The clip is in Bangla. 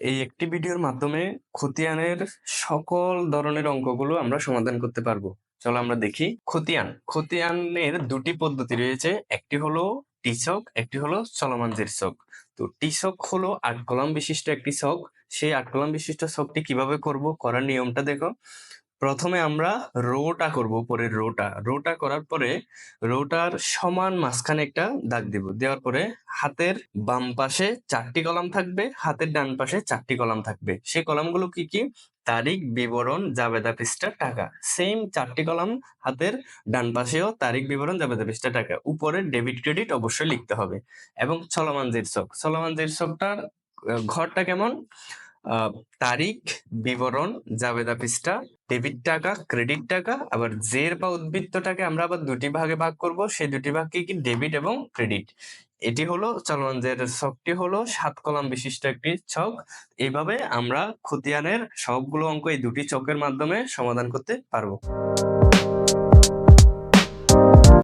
এই একটি ভিডিওর মাধ্যমে খতিয়ানের সকল ধরনের অঙ্কগুলো আমরা সমাধান করতে পারব। চলো আমরা দেখি। খতিয়ান। খতিয়ানের দুটি পদ্ধতি রয়েছে। একটি হলো টিসক, একটি হলো চলমান শক তো টিসক হলো আট কলাম বিশিষ্ট একটি ছক। সেই আট কলাম বিশিষ্ট ছকটি কীভাবে করব, করার নিয়মটা দেখো। প্রথমে আমরা রোটা করব পরের রোটা। রোটা করার পরে রোটার সমান মাঝখানে একটা দাগ দিব। দেওয়ার পরে হাতের বাম পাশে চারটি কলাম থাকবে হাতের ডান পাশে চারটি কলাম থাকবে। সেই কলামগুলো কি কি? তারিখ বিবরণ জাবেদা পৃষ্ঠা টাকা। সেম চারটি কলাম হাতের ডান পাশেও তারিখ বিবরণ জাবেদা পৃষ্ঠা টাকা। উপরে ডেবিট ক্রেডিট অবশ্যই লিখতে হবে। এবং চলমান শীর্ষক চলমান শীর্ষকটার আহ, ঘরটা কেমন? তারিখ, বিবরণ, জাবেদা পৃষ্ঠা, ডেবিট টাকা, ক্রেডিট টাকা, আবার জের বা উদ্বৃত্তটাকে আমরা আবার দুটি ভাগে ভাগ করব। সেই দুটি ভাগ কি ডেবিট এবং ক্রেডিট? এটি হলো, চলমান জের ছকটি হলো, সাত কলাম বিশিষ্ট একটি ছক। এইভাবে আমরা খতিয়ানের সবগুলো অঙ্ক এই দুটি চকের মাধ্যমে সমাধান করতে পারব।